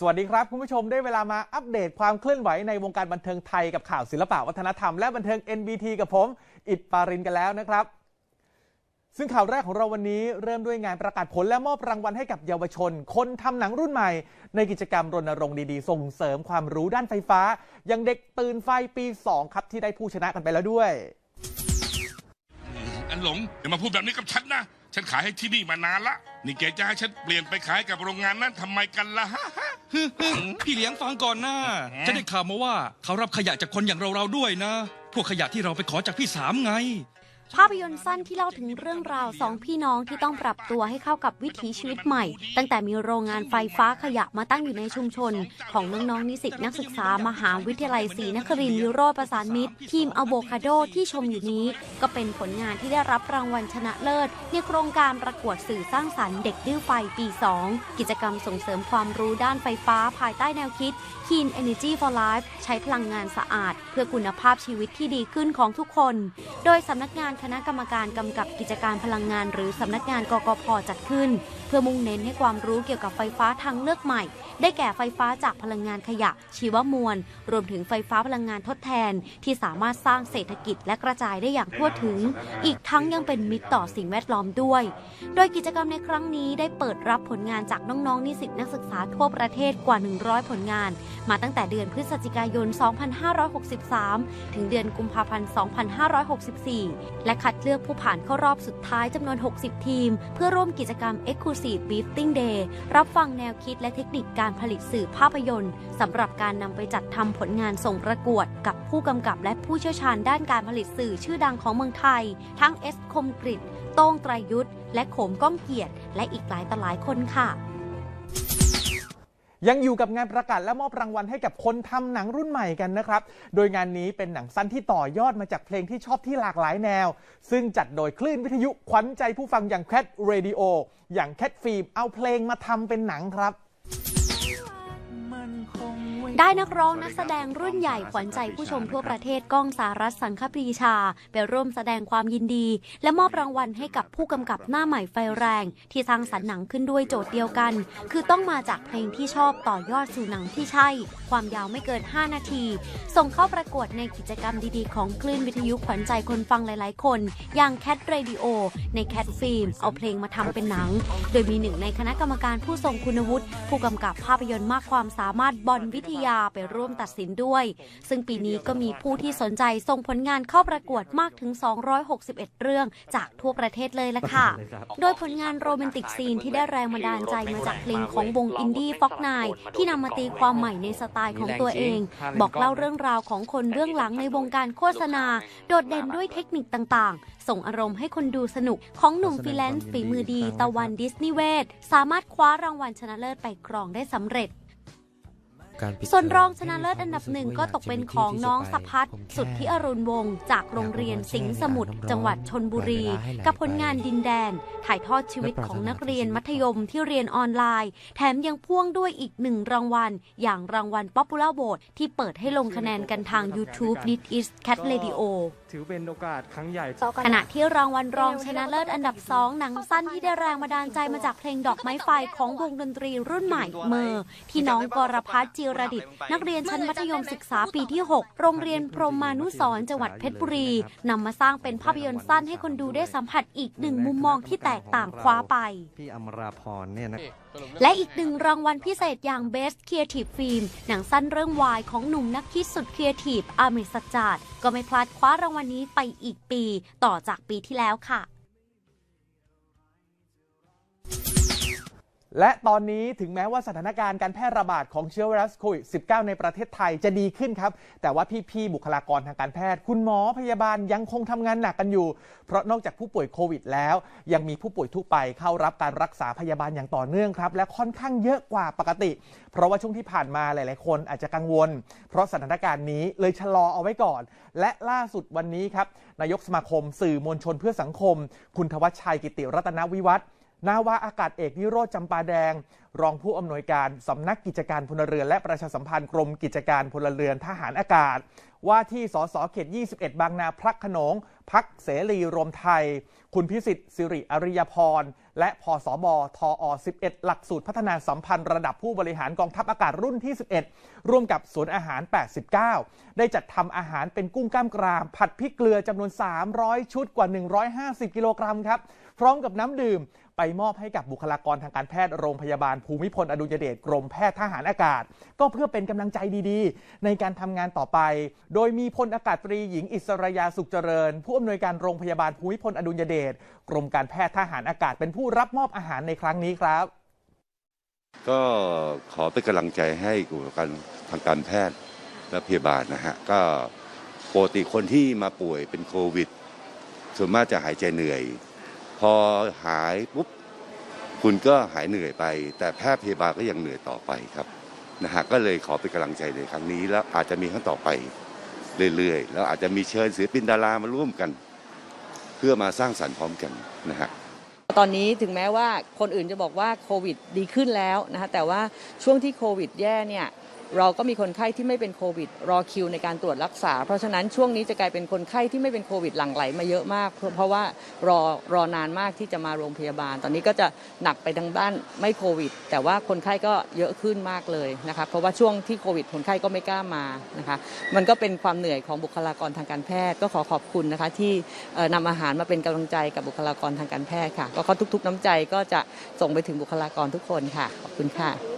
สวัสดีครับ คุณผู้ชมได้เวลามาอัปเดตความเคลื่อนไหวในวงการบันเทิงไทยกับข่าวศิลปะวัฒนธรรมและบันเทิง NBT กับผม อิดปารินกันแล้วนะครับ ซึ่งข่าวแรกของเราวันนี้เริ่มด้วยงานประกาศผลและมอบรางวัลให้กับเยาวชน คนทำหนังรุ่นใหม่ ในกิจกรรมรณรงค์ดีๆ ส่งเสริมความรู้ด้านไฟฟ้า อย่างเด็กตื่นไฟปี 2 ครับที่ได้ผู้ชนะกันไปแล้วด้วย อันหลงอย่ามาพูดแบบนี้กับฉันนะ ฉันขายให้ที่นี่มานานละ นี่แกจะให้ฉันเปลี่ยนไปขายกับโรงงานนั้นทำไมกันล่ะฮะฮึ่มๆพี่เลี้ยงฟังก่อนนะจะได้ข่าวมาว่าเขารับขยะจากคนอย่างเราๆด้วยนะ พวกขยะที่เราไปขอจากพี่สามไง ภาพยนตร์สั้นที่เล่าถึงเรื่องราวสองพี่น้องที่ต้องปรับตัวให้เข้ากับวิถีชีวิตใหม่ ตั้งแต่มีโรงงานไฟฟ้าขยะมาตั้งอยู่ในชุมชน ของน้องๆนิสิตนักศึกษามหาวิทยาลัยศรีนครินทร์วิโรประสานมิตร ทีมอะโวคาโดที่ชมอยู่นี้ ก็เป็นผลงานที่ได้รับรางวัลชนะเลิศ ในโครงการประกวดสื่อสร้างสรรค์เด็กดื้อไฟปี 2 กิจกรรมส่งเสริมความรู้ด้านไฟฟ้าภายใต้แนวคิด Clean Energy for Life ใช้พลังงานสะอาด เพื่อคุณภาพชีวิตที่ดีขึ้นของทุกคน โดยสำนักงานคณะกรรมการกำกับกิจการพลังงาน หรือสำนักงานกกพจัดขึ้นเพื่อมุ่งเน้นให้ความรู้เกี่ยวกับไฟฟ้าทางเลือกใหม่ ได้แก่ไฟฟ้าจากพลังงานขยะ ชีวมวล รวมถึงไฟฟ้าพลังงานทดแทน ที่สามารถสร้างเศรษฐกิจและกระจายได้อย่างทั่วถึง อีกทั้งยังเป็นมิตรต่อสิ่งแวดล้อมด้วย โดยกิจกรรมในครั้งนี้ได้เปิดรับผลงานจากน้องๆนิสิตนักศึกษาทั่วประเทศกว่า 100 ผลงาน มาตั้งแต่เดือนพฤศจิกายน 2563 ถึงเดือนกุมภาพันธ์ 2564 และคัดเลือกผู้ผ่านเข้ารอบสุดท้ายจำนวน 60 ทีม เพื่อร่วมกิจกรรม Exclusive Briefing Day รับฟังแนวคิดและเทคนิคการผลิตสื่อภาพยนตร์สำหรับการนำไปจัดทำผลงานส่งประกวด กับผู้กำกับและผู้เชี่ยวชาญด้านการผลิตสื่อชื่อดังของเมืองไทย ทั้งเอสคมกริตโต้งไตรยุทธและโขมก้องเกียรติ และอีกหลายต่อหลายคนค่ะ ยังอยู่กับงานประกาศและมอบรางวัลให้กับคนทำหนังรุ่นใหม่กันนะครับ โดยงานนี้เป็นหนังสั้นที่ต่อยอดมาจากเพลงที่ชอบที่หลากหลายแนว ซึ่งจัดโดยคลื่นวิทยุขวัญใจผู้ฟังอย่างแคทเรดิโออย่างแคทฟิล์มเอาเพลงมาทำเป็นหนังครับ ได้นักร้องนักแสดงรุ่นใหญ่ขวัญใจผู้ชมทั่วประเทศก้องสารัตน์สังคปรีชา ไปร่วมแสดงความยินดี และมอบรางวัลให้กับผู้กำกับหน้าใหม่ไฟแรง ที่สร้างสรรค์หนังขึ้นด้วยโจทย์เดียวกัน คือต้องมาจากเพลงที่ชอบต่อยอดสู่หนังที่ใช่ ความยาวไม่เกิน 5 นาที ส่งเข้าประกวดในกิจกรรมดีๆ ของคลื่นวิทยุขวัญใจคนฟังหลายๆ คน อย่างแคทเรดิโอในแคทฟิล์มเอาเพลงมาทำเป็นหนัง โดยมีหนึ่งในคณะกรรมการผู้ทรงคุณวุฒิผู้กำกับภาพยนตร์มากความสามารถบอลวิทยาไปร่วมตัดสินด้วย ซึ่งปีนี้ก็มีผู้ที่สนใจส่งผลงานเข้าประกวดมากถึง 261 เรื่องจากทั่วประเทศเลยละค่ะ โดยผลงานโรแมนติกซีนที่ได้แรงบันดาลใจมาจากเพลงของวงอินดี้ฟ็อกนายที่นำมาตีความใหม่ในสไตล์ของตัวเอง บอกเล่าเรื่องราวของคนเบื้องหลังในวงการโฆษณา โดดเด่นด้วยเทคนิคต่างๆ ส่งอารมณ์ให้คนดูสนุกของหนุ่มฟรีแลนซ์ฝีมือดี ตะวันดิสนีย์เวทสามารถคว้ารางวัลชนะเลิศไปครองได้สำเร็จ ส่วนรองชนะเลิศอันดับหนึ่งก็ตกเป็นของน้องสะพัดสุดที่อรุณวงศ์จากโรงเรียนสิงห์สมุทรจังหวัดชนบุรี กับผลงานดินแดน ถ่ายทอดชีวิตของนักเรียนมัธยมที่เรียนออนไลน์ แถมยังพ่วงด้วยอีกหนึ่งรางวัล อย่างรางวัล Popular Vote ที่เปิดให้ลงคะแนนกันทาง YouTube This is Cat Radio ถือเป็นโอกาสครั้งใหญ่ขณะที่รางวัลรองชนะเลิศอันดับ2หนังสั้นที่ได้แรงบันดาลใจมาจากเพลงดอกไม้ไฟของวงดนตรีรุ่นใหม่เมอร์ที่น้องกรพัฒน์จิรดิตนักเรียนชั้นมัธยมศึกษาปีที่ 6 โรงเรียนพรหมานุสรณ์จังหวัดเพชรบุรีนำมาสร้างเป็นภาพยนตร์สั้นให้คนดูได้สัมผัสอีกหนึ่งมุมมองที่แตกต่างคว้าไป พี่อมราพรเนี่ยนะและอีกหนึ่งรางวัลพิเศษอย่าง Best Creative Film หนังสั้นเรื่องวายของหนุ่มนักคิดสุดครีเอทีฟอามิสจาดก็ไม่พลาดคว้ารางวัลนี้ไปอีกปี ต่อจากปีที่แล้วค่ะ และตอนนี้ถึงแม้ว่าสถานการณ์การแพร่ระบาดของเชื้อไวรัสโควิด -19 ในประเทศไทยจะดีขึ้นครับ แต่ว่าพี่ๆบุคลากรทางการแพทย์ คุณหมอพยาบาลยังคงทำงานหนักกันอยู่ เพราะนอกจากผู้ป่วยโควิดแล้ว ยังมีผู้ป่วยทั่วไปเข้ารับการรักษาพยาบาลอย่างต่อเนื่องครับ และค่อนข้างเยอะกว่าปกติ เพราะว่าช่วงที่ผ่านมาหลาย ๆ คนอาจจะกังวล เพราะสถานการณ์นี้เลยชะลอเอาไว้ก่อน และล่าสุดวันนี้ครับนายกสมาคม สื่อมวลชนเพื่อสังคม คุณทวัชชัยกิติรัตนวิวัฒน์ นาวาอากาศเอกนิโรธจำปาแดง รองผู้อำนวยการสำนักกิจการพลเรือน และประชาสัมพันธ์กรมกิจการพลเรือนทหารอากาศ ว่าที่สสเขต 21 บางนาพระขนงพักเสรีรวมไทย คุณพิสิทธิ์สิริอริยพร และพสบทอ 11 หลักสูตรพัฒนาสัมพันธ์ระดับผู้บริหารกองทัพอากาศรุ่นที่ 11 ร่วมกับสวนย์อาหาร 89 ได้จัดทำอาหารเป็นกุ้งกล้ามกราม ผัดพริกเกลือจำนวน 300 ชุดกว่า 150 กิโลกรัมครับ พร้อมกับน้ำดื่ม ไปมอบให้กับบุคลากรทางการแพทย์โรงพยาบาลภูมิพลอดุลยเดชกรมแพทย์ทหารอากาศ ก็เพื่อเป็นกำลังใจดีๆ ในการทำงานต่อไป โดยมีพลอากาศตรีหญิงอิสรยาสุขเจริญ ผู้อำนวยการโรงพยาบาลภูมิพลอดุลยเดชกรมการแพทย์ทหารอากาศ เป็นผู้รับมอบอาหารในครั้งนี้ครับ ก็ขอเป็นกำลังใจให้บุคลารทางการแพทย์และพยาบาลนะฮะก็ปกติคนที่มาป่วยเป็นโควิดส่วนมากจะหายใจเหนื่อย พอหายปุ๊บคุณก็หายเหนื่อยไป แต่แพทย์พยาบาลก็ยังเหนื่อยต่อไปครับนะฮะก็เลยขอเป็นกำลังใจในครั้งนี้ แล้วอาจจะมีครั้งต่อไปเรื่อยๆ แล้วอาจจะมีเชิญศิลปินดารามาร่วมกัน เพื่อมาสร้างสรรค์พร้อมกันนะฮะตอนนี้ถึงแม้ว่าคนอื่นจะบอกว่าโควิดดีขึ้นแล้วนะคะแต่ว่าช่วงที่โควิดแย่เนี่ย เราก็มีคนไข้ที่ไม่เป็นโควิด รอคิวในการตรวจรักษา เพราะฉะนั้นช่วงนี้จะกลายเป็นคนไข้ที่ไม่เป็นโควิดหลั่งไหลมาเยอะมาก เพราะว่ารอรอนานมากที่จะมาโรงพยาบาล ตอนนี้ก็จะหนักไปทางด้านไม่โควิด แต่ว่าคนไข้ก็เยอะขึ้นมากเลยนะคะเพราะว่าช่วงที่โควิดคนไข้ก็ไม่กล้ามานะคะมันก็เป็นความเหนื่อยของบุคลากรทางการแพทย์ ก็ขอขอบคุณนะคะที่เอ่อนำอาหารมาเป็นกำลังใจกับบุคลากรทางการแพทย์ค่ะก็ขอทุก ๆ น้ำใจก็จะส่งไปถึงบุคลากรทุกคนค่ะขอบคุณค่ะ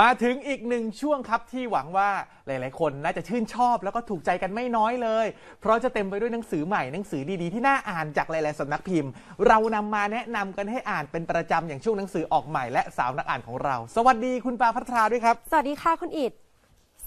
มาถึงอีกหนึ่งช่วงครับที่หวังว่าหลาย ๆ คนน่าจะชื่นชอบแล้วก็ถูกใจกันไม่น้อยเลย เพราะจะเต็มไปด้วยหนังสือใหม่หนังสือดี ๆ ที่น่าอ่านจากหลาย ๆสำนักพิมพ์ เรานำมาแนะนำกันให้อ่านเป็นประจำอย่างช่วงหนังสือออกใหม่และสาวนักอ่านของเรา สวัสดีคุณปาพัทราด้วยครับ สวัสดีค่ะคุณอิด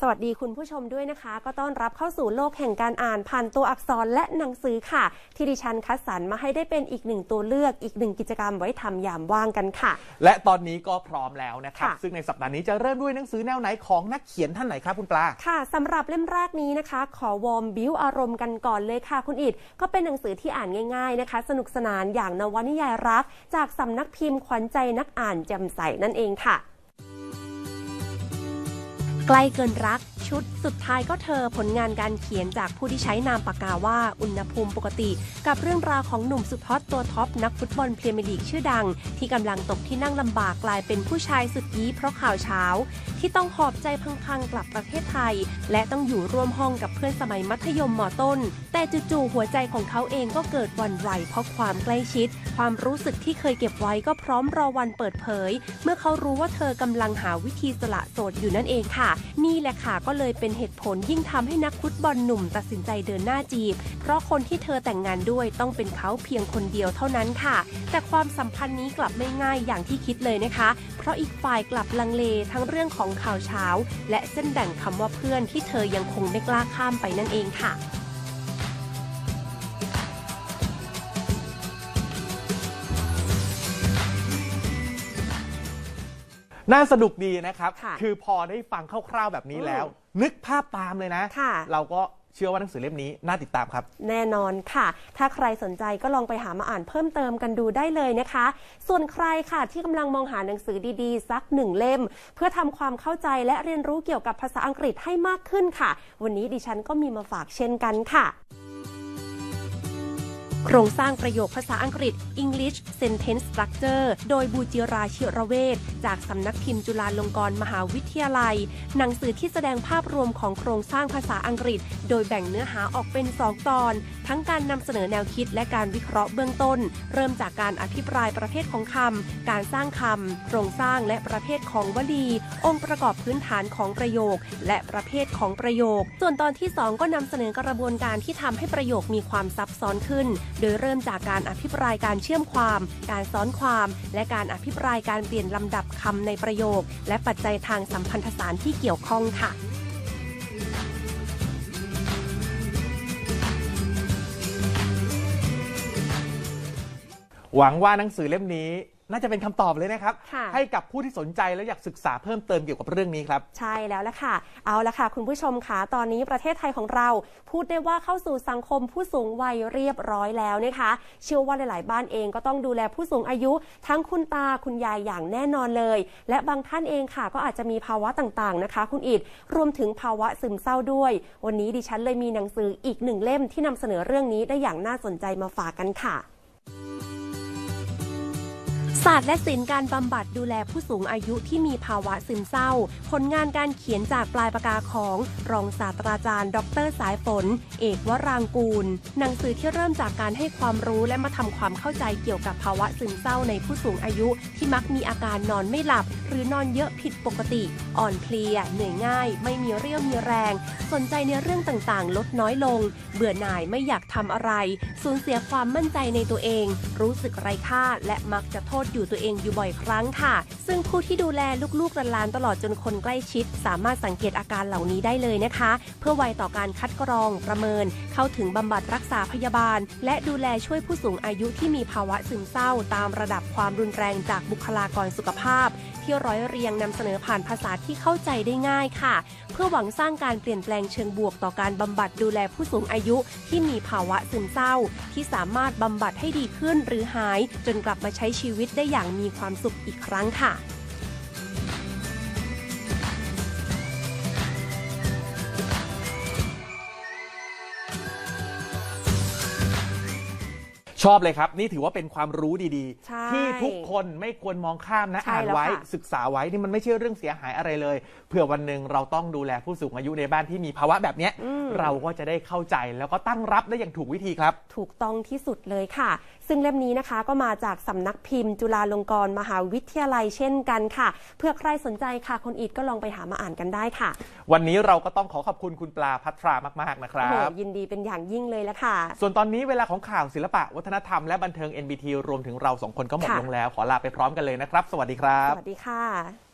สวัสดีคุณผู้ชมด้วยนะคะ ก็ต้อนรับเข้าสู่โลกแห่งการอ่านผ่านตัวอักษรและหนังสือค่ะ ที่ดิฉันคัดสรรมาให้ได้เป็นอีกหนึ่งตัวเลือกอีกหนึ่งกิจกรรมไว้ทำยามว่างกันค่ะ และตอนนี้ก็พร้อมแล้วนะครับค่ะซึ่งในสัปดาห์นี้จะเริ่มด้วยหนังสือแนวไหนของนักเขียนท่านไหนครับคุณปลาค่ะสำหรับเล่มแรกนี้นะคะ ขอวอร์มบิวอารมณ์กันก่อนเลยค่ะ คุณอิดก็เป็นหนังสือที่อ่านง่าย ๆนะคะ สนุกสนานอย่างนวนิยายรัก จากสำนักพิมพ์ขวัญใจนักอ่านแจำใสนั่นเองค่ะ ใกล้เกินรัก ชุดสุดท้ายก็เธอผลงานการเขียนจากผู้ที่ใช้นามปากกาว่าอุณหภูมิปกติ กับเรื่องราวของหนุ่มสุดฮอตตัวท็อปนักฟุตบอลพรีเมียร์ลีกชื่อดัง ที่กำลังตกที่นั่งลำบากกลายเป็นผู้ชายสุดยี้เพราะข่าวเช้า ที่ต้องหอบใจพังๆกลับประเทศไทย และต้องอยู่ร่วมห้องกับเพื่อนสมัยมัธยมมต้น แต่จู่ๆหัวใจของเขาเองก็เกิดวันไหวเพราะความใกล้ชิด ความรู้สึกที่เคยเก็บไว้ก็พร้อมรอวันเปิดเผย เมื่อเขารู้ว่าเธอกำลังหาวิธีสละโสดอยู่นั่นเองค่ะ นี่แหละค่ะก็เลยเป็นเหตุผลยิ่งทำให้นักฟุตบอลหนุ่มตัดสินใจเดินหน้าจีบ เพราะคนที่เธอแต่งงานด้วยต้องเป็นเขาเพียงคนเดียวเท่านั้นค่ะ แต่ความสัมพันธ์นี้กลับไม่ง่ายอย่างที่คิดเลยนะคะ เพราะอีกฝ่ายกลับลังเลทั้งเรื่องของข่าวเช้า และเส้นแบ่งคำว่าเพื่อนที่เธอยังคงไม่กล้าข้ามไปนั่นเองค่ะ น่าสนุกดีนะครับ ค่ะคือพอได้ฟังคร่าวๆแบบนี้แล้ว นึกภาพตามเลยนะ ค่ะ เราก็เชื่อว่าหนังสือเล่มนี้น่าติดตามครับ แน่นอนค่ะ ถ้าใครสนใจก็ลองไปหามาอ่านเพิ่มเติมกันดูได้เลยนะคะ ส่วนใครค่ะที่กำลังมองหาหนังสือดีๆ สักหนึ่งเล่ม เพื่อทำความเข้าใจและเรียนรู้เกี่ยวกับภาษาอังกฤษให้มากขึ้นค่ะ วันนี้ดิฉันก็มีมาฝากเช่นกันค่ะ โครงสร้างประโยคภาษาอังกฤษ English Sentence Structure โดยบูจิราชิระเวศจากสำนักพิมพ์จุฬาลงกรณ์มหาวิทยาลัย หนังสือที่แสดงภาพรวมของโครงสร้างภาษาอังกฤษ โดยแบ่งเนื้อหาออกเป็น 2 ตอน ทั้งการนำเสนอแนวคิดและการวิเคราะห์เบื้องต้น เริ่มจากการอภิปรายประเภทของคำ การสร้างคำ โครงสร้างและประเภทของวลี องค์ประกอบพื้นฐานของประโยค และประเภทของประโยค ส่วนตอนที่ 2 ก็นำเสนอกระบวนการที่ทำให้ประโยคมีความซับซ้อนขึ้นโดยเริ่มจากการอภิปรายการเชื่อมความ การซ้อนความ และการอภิปรายการเปลี่ยนลำดับคำในประโยค และปัจจัยทางสัมพันธสารที่เกี่ยวข้องค่ะหวังว่าหนังสือเล่มนี้ น่าจะเป็นคำตอบเลยนะครับ ค่ะ ให้กับผู้ที่สนใจและอยากศึกษาเพิ่มเติมเกี่ยวกับเรื่องนี้ครับ ใช่แล้วละค่ะ เอาละค่ะ คุณผู้ชมค่ะ ตอนนี้ประเทศไทยของเราพูดได้ว่าเข้าสู่สังคมผู้สูงวัยเรียบร้อยแล้วนะคะ เชื่อว่าหลาย ๆ บ้านเองก็ต้องดูแลผู้สูงอายุ ทั้งคุณตาคุณยายอย่างแน่นอนเลย และบางท่านเองค่ะ ก็อาจจะมีภาวะต่าง ๆ นะคะ คุณอิดรวมถึงภาวะซึมเศร้าด้วย วันนี้ดิฉันเลยมีหนังสืออีกหนึ่งเล่มที่นำเสนอเรื่องนี้ได้อย่างน่าสนใจมาฝากกันค่ะ ศาสตร์และศิลป์การบำบัดดูแลผู้สูงอายุที่มีภาวะซึมเศร้า ผลงานการเขียนจากปลายปากกาของ รองศาสตราจารย์ ดรสายฝน เอกวรางกูล หนังสือที่เริ่มจากการให้ความรู้และมาทำความเข้าใจเกี่ยวกับภาวะซึมเศร้าในผู้สูงอายุที่มักมีอาการนอนไม่หลับ หรือนอนเยอะผิดปกติ อ่อนเพลีย เหนื่อยง่าย ไม่มีเรี่ยวมีแรง สนใจในเรื่องต่างๆ ลดน้อยลง เบื่อหน่ายไม่อยากทำอะไร สูญเสียความมั่นใจในตัวเอง รู้สึกไร้ค่าและมักจะโทษอยู่ตัวเองอยู่บ่อยครั้งค่ะ ซึ่งผู้ที่ดูแลลูกๆหลานๆตลอดจนคนใกล้ชิด สามารถสังเกตอาการเหล่านี้ได้เลยนะคะ เพื่อไวต่อการคัดกรอง ประเมิน เข้าถึงบำบัดรักษาพยาบาล และดูแลช่วยผู้สูงอายุที่มีภาวะซึมเศร้า ตามระดับความรุนแรงจากบุคลากรสุขภาพ ที่ร้อยเรียงนำเสนอผ่านภาษาที่เข้าใจได้ง่ายค่ะ เพื่อหวังสร้างการเปลี่ยนแปลงเชิงบวกต่อการบำบัดดูแลผู้สูงอายุที่มีภาวะซึมเศร้า ที่สามารถบำบัดให้ดีขึ้นหรือหาย จนกลับมาใช้ชีวิตได้อย่างมีความสุขอีกครั้งค่ะ ชอบเลยครับ นี่ถือว่าเป็นความรู้ดีใช่ๆ ที่ทุกคนไม่ควรมองข้ามนะใช่อ่านแล้วไว้ ค่ะ ศึกษาไว้นี่มันไม่ใช่เรื่องเสียหายอะไรเลยเผื่อวันหนึ่งเราต้องดูแลผู้สูงอายุในบ้านที่มีภาวะแบบเนี้ยอืมเราก็จะได้เข้าใจแล้วก็ตั้งรับได้อย่างถูกวิธีครับ ถูกต้องที่สุดเลยค่ะ ซึ่งเล่มนี้นะคะก็มาจากสำนักพิมพ์ จุฬาลงกรณ์มหาวิทยาลัยเช่นกันค่ะ เพื่อใครสนใจค่ะคนอีดก็ลองไปหามาอ่านกันได้ค่ะวันนี้เราก็ต้องขอขอบคุณคุณปลาพัทรามากๆนะครัโอ้โหบยินดีเป็นอย่างยิ่งเลยละค่ะ ส่วนตอนนี้เวลาของข่าวศิลปะวัฒนธรรมและบันเทิง NBT รวมถึงเราสองคนก็หมดค่ะลงแล้ว ขอลาไปพร้อมกันเลยนะครับ สวัสดีครับ สวัสดีค่ะ